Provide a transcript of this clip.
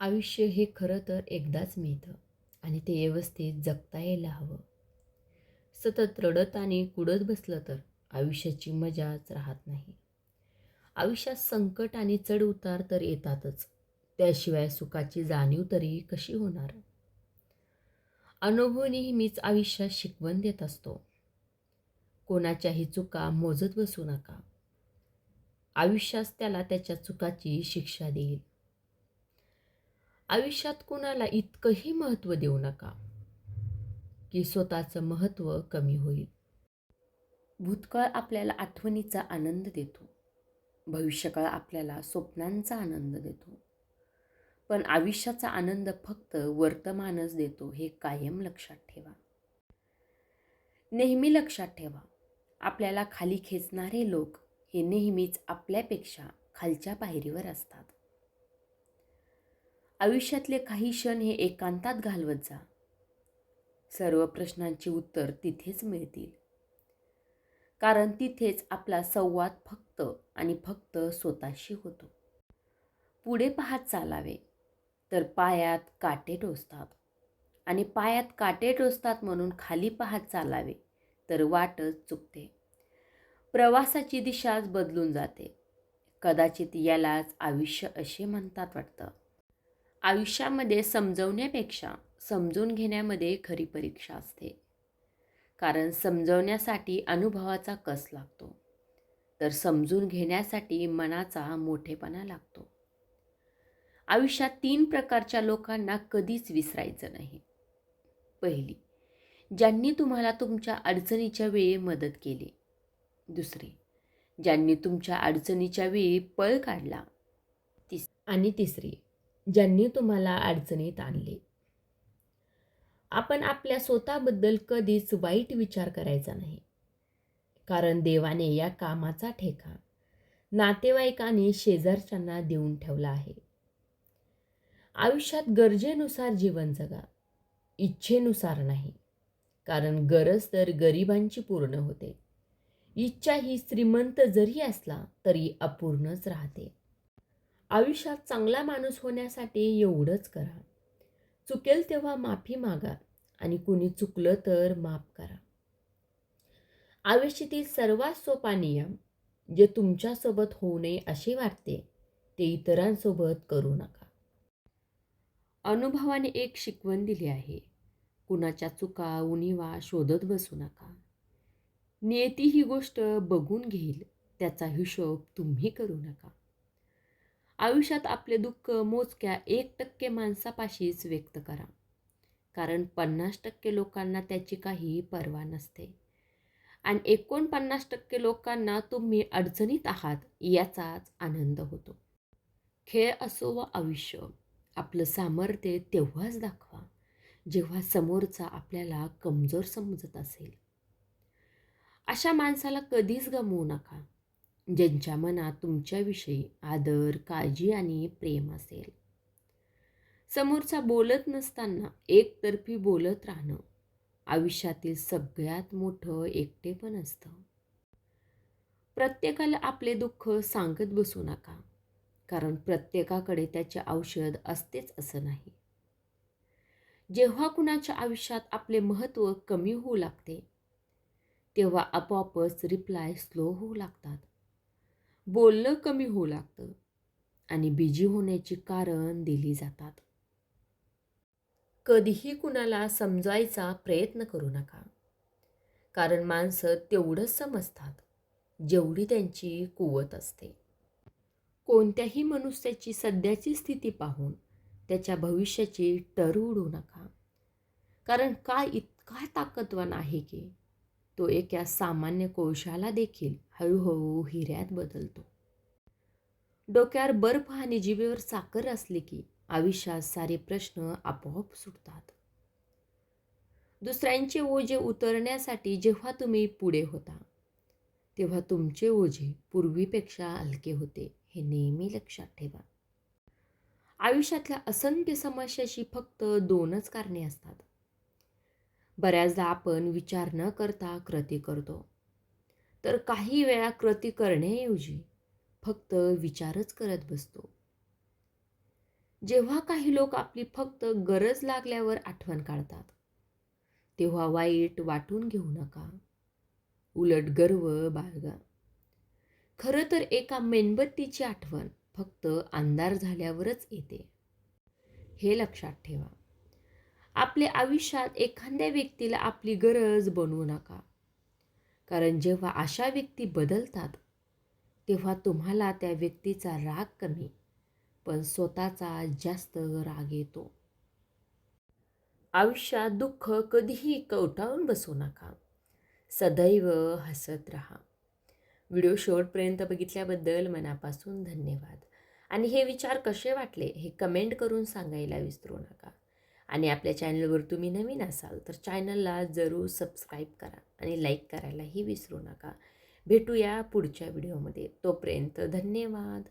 आयुष्य हे खरं तर एकदाच मिळतं आणि ते व्यवस्थित जगता यायला हवं. सतत रडत आणि कुडत बसलं तर आयुष्याची मजाच राहत नाही. आयुष्यात संकट आणि चढउतार तर येतातच. त्याशिवाय सुखाची जाणीव तरी कशी होणार? अनुभव नेहमीच आयुष्यात शिकवण देत असतो. कोणाच्याही चुका मोजत बसू नका. आयुष्यास त्याला त्याच्या चुकाची शिक्षा देईल. आयुष्यात कुणाला इतकंही महत्त्व देऊ नका की स्वतःचं महत्त्व कमी होईल. भूतकाळ आपल्याला आठवणीचा आनंद देतो. भविष्यकाळ आपल्याला स्वप्नांचा आनंद देतो. पण आयुष्याचा आनंद फक्त वर्तमानच देतो हे कायम लक्षात ठेवा. नेहमी लक्षात ठेवा आपल्याला खाली खेचणारे लोक हे नेहमीच आपल्यापेक्षा खालच्या पायरीवर असतात. आयुष्यातले काही क्षण हे एकांतात घालवत जा. सर्व प्रश्नांची उत्तर तिथेच मिळतील. कारण तिथेच आपला संवाद फक्त आणि फक्त स्वतःशी होतो. पुढे पाहत चालावे तर पायात काटे टोचतात. आणि पायात काटे टोचतात म्हणून खाली पाहत चालावे तर वाटच चुकते. प्रवासाची दिशाच बदलून जाते. कदाचित यालाच आयुष्य असे म्हणतात वाटतं. आयुष्यामध्ये समजवण्यापेक्षा समजून घेण्यामध्ये खरी परीक्षा असते. कारण समजवण्यासाठी अनुभवाचा कस लागतो? तर समजून घेण्यासाठी मनाचा मोठेपणा लागतो. आयुष्यात तीन प्रकारच्या लोकांना कधीच विसरायचं नाही. पहिली ज्यांनी तुम्हाला तुमच्या अडचणीच्या वेळी मदत केली. दुसरी ज्यांनी तुमच्या अडचणीच्या वेळी पळ काढला. तिस आणि तिसरी ज्यांनी तुम्हाला अडचणीत आणले. आपण आपल्या स्वतःबद्दल कधीच वाईट विचार करायचा नाही. कारण देवाने या कामाचा ठेका नातेवाईकांनी शेजारच्यांना देऊन ठेवला आहे. आयुष्यात गरजेनुसार जीवन जगा इच्छेनुसार नाही. कारण गरज तर गरिबांची पूर्ण होते. इच्छा ही श्रीमंत जरी असला तरी अपूर्णच राहते. आयुष्यात चांगला माणूस होण्यासाठी एवढंच करा. चुकेल तेव्हा माफी मागा आणि कुणी चुकलं तर माफ करा. आयुष्यातील सर्वात सोपा नियम जे तुमच्यासोबत होऊ नये असे वाटते ते इतरांसोबत करू नका. अनुभवाने एक शिकवण दिली आहे. कुणाच्या चुका उणीवा शोधत बसू नका. नियती ही गोष्ट बघून घेईल त्याचा हिशोब तुम्ही करू नका. आयुष्यात आपले दुःख मोजक्या एक टक्के माणसापाशीच व्यक्त करा. कारण पन्नास टक्के लोकांना त्याची काही पर्वा नसते. आणि एकोणपन्नास टक्के लोकांना तुम्ही अडचणीत आहात याचाच आनंद होतो. खेळ असो व आयुष्य आपलं सामर्थ्य तेव्हाच दाखवा जेव्हा समोरचा आपल्याला कमजोर समजत असेल. अशा माणसाला कधीच गमवू नका. ज्यांच्या मनात तुमच्याविषयी आदर काळजी आणि प्रेम असेल. समोरचा बोलत नसताना एकतर्फी बोलत राहणं आयुष्यातील सगळ्यात मोठं एकटेपण असतं. प्रत्येकाला आपले दुःख सांगत बसू नका कारण प्रत्येकाकडे त्याचे औषध असतेच असं नाही. जेव्हा कुणाच्या आयुष्यात आपले महत्त्व कमी होऊ लागते तेव्हा आपोआपच रिप्लाय स्लो होऊ लागतात. बोलणं कमी होऊ लागतं आणि बिजी होण्याची कारण दिली जातात. कधीही कुणाला समजायचा प्रयत्न करू नका. कारण माणसं तेवढंच समजतात जेवढी त्यांची कुवत असते. कोणत्याही मनुष्याची सध्याची स्थिती पाहून त्याच्या भविष्याची टर उडू नका. कारण काय इतका ताकदवान आहे की तो एका सामान्य कोळशाला देखील हळूहळू हिऱ्यात बदलतो. डोक्यावर बर्फ आणि जिभेवर साखर असली की आयुष्यात सारे प्रश्न आपोआप सुटतात. दुसऱ्यांचे ओझे उतरण्यासाठी जेव्हा तुम्ही पुढे होता तेव्हा तुमचे ओझे पूर्वीपेक्षा हलके होते हे नेहमी लक्षात ठेवा. आयुष्यातल्या असंख्य समस्याशी फक्त दोनच कारणे असतात. बऱ्याचदा आपण विचार न करता कृती करतो. तर काही वेळा कृती करण्याऐवजी फक्त विचारच करत बसतो. जेव्हा काही लोक आपली फक्त गरज लागल्यावर आठवण काढतात तेव्हा वाईट वाटून घेऊ नका. उलट गर्व बाळगा. खरं तर एका मेणबत्तीची आठवण फक्त अंधार झाल्यावरच येते. हे लक्षात ठेवा. आपल्या आयुष्यात एखाद्या व्यक्तीला आपली गरज बनवू नका. कारण जेव्हा अशा व्यक्ती बदलतात तेव्हा तुम्हाला त्या व्यक्तीचा राग कमी पण स्वतःचा जास्त राग येतो. आयुष्यात दुःख कधीही कवटाळून बसू नका. सदैव हसत राहा. व्हिडिओ शेवटपर्यंत बघितल्याबद्दल मनापासून धन्यवाद. आणि हे विचार कसे वाटले हे कमेंट करून सांगायला विसरू नका. आणि आपल्या चॅनलवर तुम्ही नवीन असाल तर चॅनलला जरूर सबस्क्राईब करा आणि लाईक करायलाही विसरू नका. भेटूया पुढच्या व्हिडिओमध्ये. तोपर्यंत धन्यवाद.